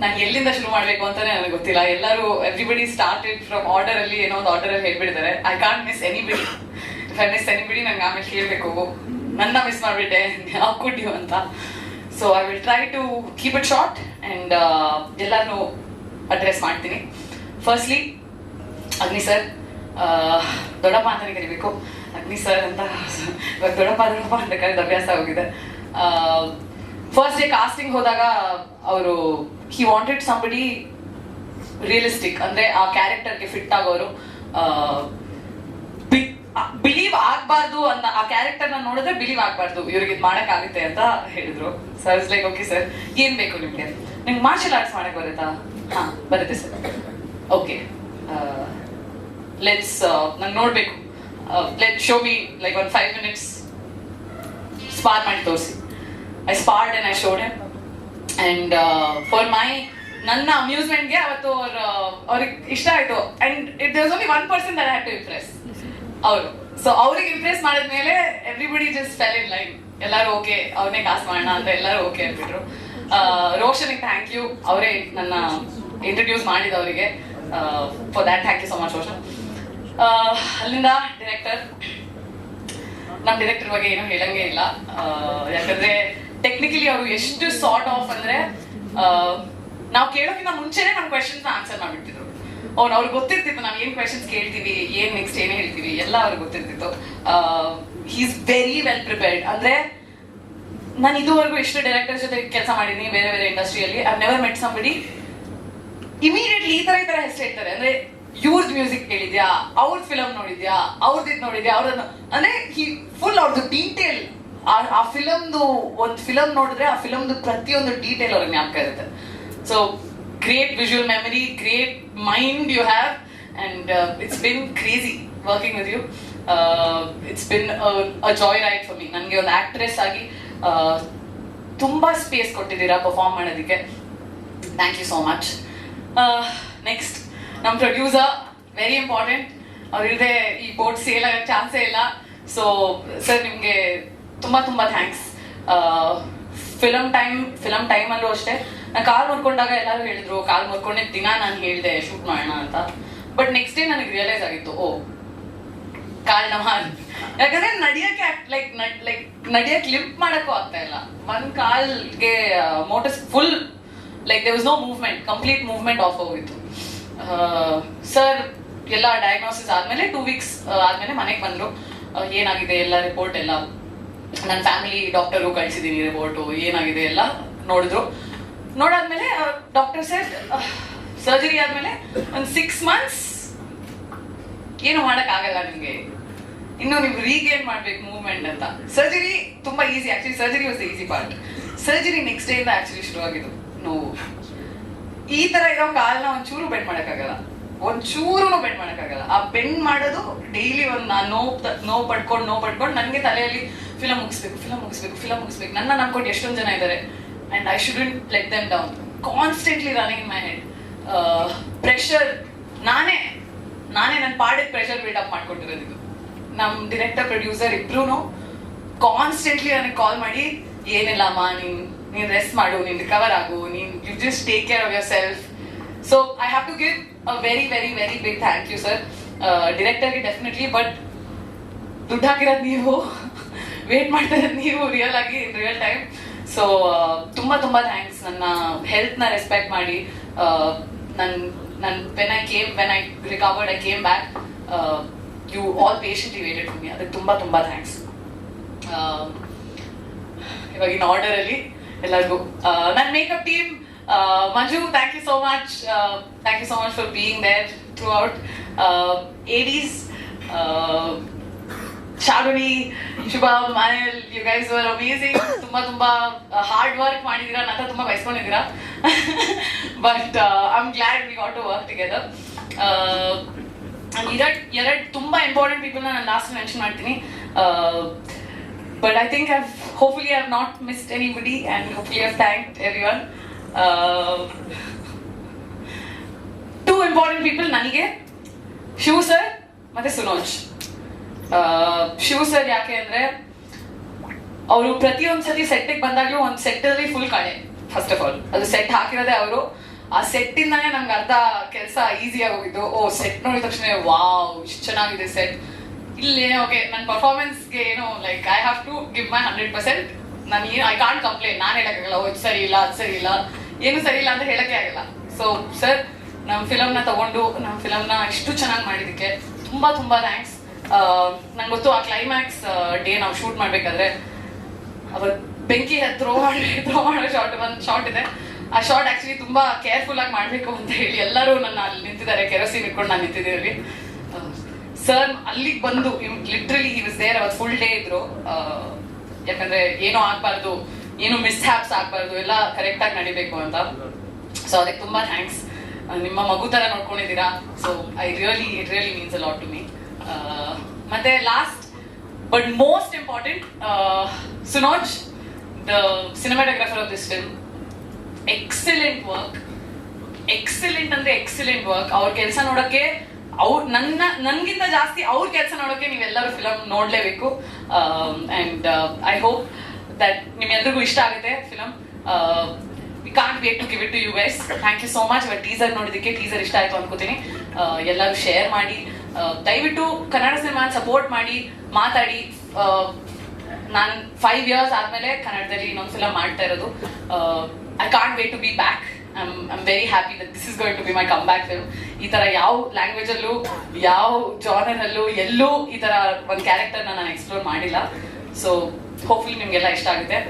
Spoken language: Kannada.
ನಾನು ಎಲ್ಲಿಂದ ಶುರು ಮಾಡ್ಬೇಕು ಅಂತಾನೆ ನನಗೆ ಗೊತ್ತಿಲ್ಲ. ಎಲ್ಲರೂ ಎವ್ರಿಬಡಿ ಸ್ಟಾರ್ಟೆಡ್ ಫ್ರಮ್ ಆರ್ಡರ್ ಅಲ್ಲಿ ಏನೋ ಒಂದು ಆರ್ಡರ್ ಅಲ್ಲಿ ಹೇಳ್ಬಿಡ್ತಾರೆ I can't miss anybody I miss anybody ನಂಗೆ ಆಮೇಲೆ ಕೇಳಬೇಕು ನನ್ನ ಮಿಸ್ ಮಾಡಿಬಿಟ್ಟೆ. ಯಾವ ಕುಡ್ಯು ಅಂತ. So I will try to keep it short and ಎಲ್ಲರನ್ನೂ ಅಡ್ರೆಸ್ ಮಾಡ್ತೀನಿ. ಫಸ್ಟ್ಲಿ ಅಗ್ನಿ ಸರ್ ದೊಡ್ಡಪ್ಪ ಅಂತಾನೆ ಕರಿಬೇಕು. ಅಗ್ನಿ ಸರ್ ಅಂತ. ಇವಾಗ ದೊಡ್ಡಪ್ಪ ದೊಡ್ಡಪ್ಪ ಅಂತ ಕರೆದ ಅಭ್ಯಾಸ ಆಗೋಗಿದೆ. ಫಸ್ಟ್ ಡೇ ಕಾಸ್ಟಿಂಗ್ ಹೋದಾಗ, ಅವರು ಹಿ ವಾಂಟೆಡ್ ಸಂಬಡಿ ರಿಯಲಿಸ್ಟಿಕ್ ಅಂದ್ರೆ ಆ ಕ್ಯಾರೆಕ್ಟರ್ಗೆ ಫಿಟ್ ಆಗೋರು. ಬಿಲೀವ್ ಆಗ್ಬಾರ್ದು ಅಂತ ಆ ಕ್ಯಾರೆಕ್ಟರ್ನ ನೋಡಿದ್ರೆ ಬಿಲೀವ್ ಆಗ್ಬಾರ್ದು. ಇವ್ರಿಗೆ ಇದು ಮಾಡಕ್ ಆಗುತ್ತೆ ಅಂತ ಹೇಳಿದ್ರು. ಸರ್ ಲೈಕ್ ಓಕೆ ಸರ್ ಏನ್ ಬೇಕು ನಿಮ್ಗೆ? ನಿಮ್ಗೆ ಮಾರ್ಷಲ್ ಆರ್ಟ್ಸ್ ಮಾಡಕ್ ಬರುತ್ತಾ? ಬರುತ್ತೆ ಸರ್ ಓಕೆ ಲೆಟ್ಸ್ ನಂಗೆ ನೋಡ್ಬೇಕು. Let show me like one five minutes spar ಮಾಡಿ ತೋರಿಸಿ. I sparred and I showed him and for my ನನ್ನ ಅಮ್ಯೂಸ್ಮೆಂಟ್ಗೆ ಅವತ್ತು ಅವ್ರ ಅವ್ರಿಗೆ ಇಷ್ಟ ಆಯ್ತು. And it does only one person that have to impress ಅವರು. ಸೊ ಅವ್ರಿಗೆ ಇಂಪ್ರೆಸ್ ಮಾಡಿದ್ಮೇಲೆ everybody just fell in line ಎಲ್ಲರೂ ಓಕೆ ಅವ್ರನ್ನೇ ಕಾಸು ಮಾಡೋಣ ಅಂತ ಎಲ್ಲರೂ ಓಕೆ ಅಂದ್ಬಿಟ್ರು. ರೋಷನಿಗೆ ಥ್ಯಾಂಕ್ ಯು ಅವರೇ ನನ್ನ ಇಂಟ್ರೊಡ್ಯೂಸ್ ಮಾಡಿದವರಿಗೆ for that thank you so much Roshan. ಅಲ್ಲಿಂದ ಡೈರೆಕ್ಟರ್ ನಮ್ಮ ಡೈರೆಕ್ಟರ್ ಬಗ್ಗೆ ಏನೂ ಹೇಳಂಗೇ ಇಲ್ಲ. ಯಾಕಂದ್ರೆ ಟೆಕ್ನಿಕಲಿ ಅವರು ಎಷ್ಟು ಸಾರ್ಟ್ ಆಫ್ ಅಂದ್ರೆ ನಾವು ಕೇಳೋಕ್ಕಿಂತ ಮುಂಚೆನೆ ನಮ್ಮ ಕ್ವೆಶನ್ಸ್ ಆನ್ಸರ್ ಮಾಡ್ಬಿಟ್ಟಿದ್ರು ಅವ್ನು ಅವ್ರಿಗೆ ಗೊತ್ತಿರ್ತಿತ್ತು, ನಾವು ಏನ್ ಕ್ವೆಶನ್ಸ್ ಕೇಳ್ತೀವಿ, ಏನ್ ನೆಕ್ಸ್ಟ್ ಏನ್ ಹೇಳ್ತೀವಿ, ಎಲ್ಲ ಅವ್ರಿಗೆ ಗೊತ್ತಿರ್ತಿತ್ತು. ಈಸ್ ವೆರಿ ವೆಲ್ ಪ್ರಿಪೇರ್ಡ್ ಅಂದ್ರೆ, ನಾನು ಇದುವರೆಗೂ ಎಷ್ಟು ಡೈರೆಕ್ಟರ್ ಜೊತೆ ಕೆಲಸ ಮಾಡಿದ್ದೀನಿ ಬೇರೆ ಬೇರೆ ಇಂಡಸ್ಟ್ರಿಯಲ್ಲಿ I never met somebody immediately ಈ ತರ ಈ ತರ ಹೆಸರು ಹೇಳ್ತಾರೆ. ಅಂದ್ರೆ, ಇವ್ರದ್ ಮ್ಯೂಸಿಕ್ ಕೇಳಿದ್ಯಾ, ಅವ್ರದ್ ಫಿಲಮ್ ನೋಡಿದ್ಯಾ ಅವ್ರದ್ದು ಇದು ನೋಡಿದ್ಯಾ ಅವ್ರದ್ದು ಅಂದ್ರೆ ಫುಲ್ ಅವ್ರದ್ದು ಡೀಟೇಲ್ ಆ ಫಿಲಮ್ದು ಒಂದು ಫಿಲಮ್ ನೋಡಿದ್ರೆ ಆ ಫಿಲಮ್ದು ಪ್ರತಿಯೊಂದು ಡೀಟೇಲ್ ಅವ್ರಿಗೆ ಜ್ಞಾಪಕ ಇರುತ್ತೆ. So great visual memory great mind you have and it's been crazy working with you it's been a joy right for me ನನಗೆ ಒಂದು ಆಕ್ಟ್ರೆಸ್ ಆಗಿ ತುಂಬಾ ಸ್ಪೇಸ್ ಕೊಟ್ಟಿದ್ದೀರಾ ಪರ್ಫಾರ್ಮ್ ಮಾಡೋದಕ್ಕೆ. Thank you so much next ನಮ್ಮ ಪ್ರೊಡ್ಯೂಸರ್ ವೆರಿ ಇಂಪಾರ್ಟೆಂಟ್ ಅವ್ರಿಲ್ಲದೆ ಈ ಬೋಟ್ ಸೇಲ್ ಆಗೋ ಚಾನ್ಸೇ ಇಲ್ಲ. ಸೊ ಸರ್ ನಿಮಗೆ ತುಂಬ ತುಂಬ ಥ್ಯಾಂಕ್ಸ್ ಫಿಲಮ್ ಟೈಮ್ ಫಿಲಮ್ ಟೈಮಲ್ಲೂ ಅಷ್ಟೇ. ನಾನು ಕಾಲ್ ಮುರ್ಕೊಂಡಾಗ ಎಲ್ಲರೂ ಹೇಳಿದ್ರು, ಕಾಲ್ ಮುರ್ಕೊಂಡಿದ್ದ ದಿನ ನಾನು ಹೇಳಿದೆ ಶೂಟ್ ಮಾಡೋಣ ಅಂತ. ಬಟ್ ನೆಕ್ಸ್ಟ್ ಡೇ ನನಗೆ ರಿಯಲೈಸ್ ಆಗಿತ್ತು, ಓ ಕಾಲ್ ನಮಾನ್ ಯಾಕಂದ್ರೆ ನಡಿಯಕ್ಕೆ ಲೈಕ್ ಲೈಕ್ ನಡಿಯಕ್ ಲಿಂಪ್ ಮಾಡಕ್ಕೂ ಆಗ್ತಾ ಇಲ್ಲ. ಒಂದ್ ಕಾಲ್ಗೆ motors full like they was no movement complete movement off ಹೋಗಿತ್ತು. ಸರ್ ಎಲ್ಲ ಡಯಾಗ್ನೋಸಿಸ್ ಆದ್ಮೇಲೆ ಟೂ ವೀಕ್ಸ್ ಆದ್ಮೇಲೆ ಮನೆಗೆ ಬಂದ್ರು. ಏನಾಗಿದೆ, ಎಲ್ಲ ರಿಪೋರ್ಟ್ ಎಲ್ಲ ನನ್ನ ಫ್ಯಾಮಿಲಿ ಡಾಕ್ಟರ್ಗೂ ಕಳ್ಸಿದೀನಿ ರಿಪೋರ್ಟು ಏನಾಗಿದೆ ಎಲ್ಲ ನೋಡಿದ್ರು. ನೋಡಾದ್ಮೇಲೆ ಡಾಕ್ಟರ್ ಸರ್ ಸರ್ಜರಿ ಆದ್ಮೇಲೆ ಒಂದು ಸಿಕ್ಸ್ ಮಂತ್ಸ್ ಏನು ಮಾಡಕ್ ಆಗಲ್ಲ ನಿಮ್ಗೆ. ಇನ್ನು ನೀವು ರೀಗೇನ್ ಮಾಡ್ಬೇಕು ಮೂವ್ಮೆಂಟ್ ಅಂತ. ಸರ್ಜರಿ ತುಂಬಾ easy actually surgery was easy part surgery next day ಇಂದ ಆಕ್ಚುಲಿ ಶುರುವಾಗಿದ್ದು ನೋವು. ಈ ತರ ಇರೋ ಕಾಲ್ನ ಒಂಚೂರು ಬೆಂಡ್ ಮಾಡಕ್ಕಾಗಲ್ಲ. ಒಂಚೂರು ಬೆಂಡ್ ಮಾಡೋಕ್ಕಾಗಲ್ಲ. ಆ ಬೆಂಡ್ ಮಾಡೋದು ಡೈಲಿ ಒಂದು ನಾನು ನೋವು ನೋವು ಪಡ್ಕೊಂಡು ನೋವು ಪಡ್ಕೊಂಡು ನನಗೆ ತಲೆಯಲ್ಲಿ ಫಿಲಮ್ ಮುಗಿಸ್ಬೇಕು ಫಿಲಮ್ ಮುಗಿಸ್ಬೇಕು ಫಿಲಮ್ ಮುಗಿಸ್ಬೇಕು. ನನ್ನ ನಂಬ್ಕೊಂಡು ಎಷ್ಟೊಂದು ಜನ ಇದ್ದಾರೆ and I shouldn't let them down constantly running my head pressure ನಾನೇ ನಾನೇ ನನ್ನ ಪಾಡಿಗೆ ಪ್ರೆಷರ್ ಬಿಲ್ಡಪ್ ಮಾಡ್ಕೊಂಡಿರೋದು ಇದು. ನಮ್ಮ ಡಿರೆಕ್ಟರ್ ಪ್ರೊಡ್ಯೂಸರ್ ಇಬ್ರು ಕಾನ್ಸ್ಟೆಂಟ್ಲಿ ನನಗೆ ಕಾಲ್ ಮಾಡಿ ಏನಿಲ್ಲಮ್ಮ ನೀನ್ ನೀನ್ ರೆಸ್ಟ್ ಮಾಡು, ನೀನ್ ರಿಕವರ್ ಆಗು, ನೀನ್ you just take care of yourself so I have to give a very very very big thank you sir ಡಿರೆಕ್ಟರ್ಗೆ definitely but ದುಡ್ಡು ಹಾಕಿರೋದು ನೀವು ವೇಟ್ ಮಾಡ್ತಾ ನೀವು ರಿಯಲ್ ಆಗಿ ಇನ್ ರಿಯಲ್ ಟೈಮ್ ಸೊ ತುಂಬಾ ತುಂಬಾ ಥ್ಯಾಂಕ್ಸ್ ನನ್ನ ಹೆಲ್ತ್ನ ರೆಸ್ಪೆಕ್ಟ್ ಮಾಡಿ. ನನ್ನ ನನ್ನ when I came when I recovered I came back you all patiently waited for me ಅದಕ್ಕೆ ತುಂಬಾ ತುಂಬಾ ಥ್ಯಾಂಕ್ಸ್ ಇವಾಗಿನ ಆರ್ಡರಲ್ಲಿ ಎಲ್ಲರಿಗೂ ನನ್ನ makeup team Manju thank you so much thank you so much for being there throughout ADs Sharuni Shubha ಮನೇಲ್ ಯು ಗೈಸ್ ವರ್ ಅಮೇಸಿಂಗ್ ತುಂಬಾ ತುಂಬಾ ಹಾರ್ಡ್ ವರ್ಕ್ ಮಾಡಿದೀರಾ ನನ್ನ ತುಂಬಾ ಬಯಸ್ಕೊಂಡಿದ್ದೀರಾ but I am glad we got to work together ಎರಡ್ ಎರಡ್ ತುಂಬಾ ಇಂಪಾರ್ಟೆಂಟ್ ಪೀಪಲ್ ನಾನು ಲಾಸ್ಟ್ ಮೆನ್ಷನ್ ಮಾಡ್ತೀನಿ. But I think I've hopefully I've not missed anybody and hopefully I've thank every one two important people ನನಗೆ ಶಿವ ಸರ್ ಮತ್ತೆ ಸುನೋಜ್ ಶಿವ ಸರ್ ಯಾಕೆ ಅಂದ್ರೆ, ಅವರು ಸತಿ ಸೆಟ್ಟಿಗೆ ಬಂದಾಗ್ಲೂ ಒಂದು ಸೆಟ್ ಅಲ್ಲಿ ಫುಲ್ ಕಳೆ ಫಸ್ಟ್ ಆಫ್ ಆಲ್ ಅದು ಸೆಟ್ ಹಾಕಿರೋದೇ ಅವರು. ಆ ಸೆಟ್ ನಂಗೆ ನಮ್ಗೆ ಅರ್ಧ ಕೆಲಸ ಈಸಿಯಾಗಿ ಹೋಗಿದ್ದು. ಓ ಸೆಟ್ ನೋಡಿದ ತಕ್ಷಣ ವಾವ್, ಇಷ್ಟು ಚೆನ್ನಾಗಿದೆ ಸೆಟ್ ಇಲ್ಲಿ ಓಕೆ ನನ್ನ ಪರ್ಫಾರ್ಮೆನ್ಸ್ಗೆ ಏನೋ like I have to give my hundred percent ನಾನು ಐ ಕಾಂಟ್ ಕಂಪ್ಲೇಂಟ್ ನಾನು ಹೇಳೋಕ್ಕಾಗಲ್ಲ ಸರಿ ಇಲ್ಲ, ಅದು ಸರಿ ಇಲ್ಲ. ಏನು ಸರಿ ಇಲ್ಲ ಅಂತ ಹೇಳಕ್ಕೆ ಆಗಲ್ಲ. ಸೊ ಸರ್ ನಮ್ಮ ಫಿಲಮ್ನ ತಗೊಂಡು ನಮ್ಮ ಫಿಲಮ್ನ ಇಷ್ಟು ಚೆನ್ನಾಗಿ ಮಾಡಿದ್ದಕ್ಕೆ ತುಂಬಾ ತುಂಬಾ ಥ್ಯಾಂಕ್ಸ್ ನಂಗೆ ಗೊತ್ತು ಆ ಕ್ಲೈಮ್ಯಾಕ್ಸ್ ಡೇ ನಾವು ಶೂಟ್ ಮಾಡ್ಬೇಕಾದ್ರೆ ಅವತ್ತು ಬೆಂಕಿ ಥ್ರೋ ಮಾಡಿ ಥ್ರೋ ಮಾಡೋ ಶಾರ್ಟ್ ಒಂದು ಶಾರ್ಟ್ ಇದೆ. ಆ ಶಾರ್ಟ್ ಆಕ್ಚುಲಿ ತುಂಬಾ ಕೇರ್ಫುಲ್ ಆಗಿ ಮಾಡಬೇಕು ಅಂತ ಹೇಳಿ ಎಲ್ಲರೂ ನನ್ನ ಅಲ್ಲಿ ನಿಂತಿದ್ದಾರೆ. ಕೆರೋಸಿನ್ ಇಟ್ಕೊಂಡು ನಾನು ನಿಂತಿದ್ದೀವಿ ಸರ್ ಅಲ್ಲಿಗೆ ಬಂದು ಲಿಟ್ರಲಿ ಹಿ ವಾಸ್ ದೇರ್ ಅವತ್ತು ಫುಲ್ ಡೇ ಇದ್ರು. ಯಾಕಂದ್ರೆ ಏನೋ ಆಗ್ಬಾರ್ದು. ಏನು ಮಿಸ್ಹ್ಯಾಪ್ಸ್ ಆಗಬಾರ್ದು, ಎಲ್ಲ ಕರೆಕ್ಟಾಗಿ ನಡಿಬೇಕು ಅಂತ. ಸೊ ಅದಕ್ಕೆ ತುಂಬಾ ಥ್ಯಾಂಕ್ಸ್ ನಿಮ್ಮ ಮಗು ತರ ನೋಡ್ಕೊಂಡಿದ್ದೀರಾ? So I really it really means a lot to me ಮತ್ತೆ last but most important Sunoj the cinematographer of this film excellent work excellent ಅಂದ್ರೆ ಎಕ್ಸಲೆಂಟ್ ವರ್ಕ್ ಅವ್ರ ಕೆಲಸ ನೋಡೋಕೆ, ಅವ್ರ ನನ್ನ, ನನ್ಗಿಂತ ಜಾಸ್ತಿ ಅವ್ರ ಕೆಲಸ ನೋಡೋಕೆ ನೀವೆಲ್ಲರೂ ಫಿಲಮ್ ನೋಡ್ಲೇಬೇಕು. ಅಂಡ್ ಐ ಹೋಪ್ ದಟ್ ನಿಮ್ಮೆಲ್ರಿಗೂ ಇಷ್ಟ ಆಗುತ್ತೆ film we can't wait to give it to you yes thank you so much but teaser ನೋಡಿದ್ದಕ್ಕೆ ಟೀಸರ್ ಇಷ್ಟ ಆಯ್ತು ಅನ್ಕೋತೀನಿ. Uh, ಎಲ್ಲರೂ ಶೇರ್ ಮಾಡಿ Uh, ದಯವಿಟ್ಟು ಕನ್ನಡ ಸಿನಿಮಾ ಸಪೋರ್ಟ್ ಮಾಡಿ ಮಾತಾಡಿ. ನಾನು ಫೈವ್ ಇಯರ್ಸ್ ಆದ್ಮೇಲೆ ಕನ್ನಡದಲ್ಲಿ ಇನ್ನೊಂದು ಫಿಲಮ್ ಮಾಡ್ತಾ ಇರೋದು. I can't wait to be back I'm I'm very happy that this is going to be my comeback film ಈ ತರ ಯಾವ ಲ್ಯಾಂಗ್ವೇಜಲ್ಲೂ ಯಾವ ಜಾನರಲ್ಲೂ ಎಲ್ಲೂ ಈ ಥರ ಒಂದು ಕ್ಯಾರೆಕ್ಟರ್ನ ನಾನು ಎಕ್ಸ್ಪ್ಲೋರ್ ಮಾಡಿಲ್ಲ. ಸೊ ಹೋಪ್ಫುಲಿ ನಿಮಗೆಲ್ಲ ಇಷ್ಟ ಆಗುತ್ತೆ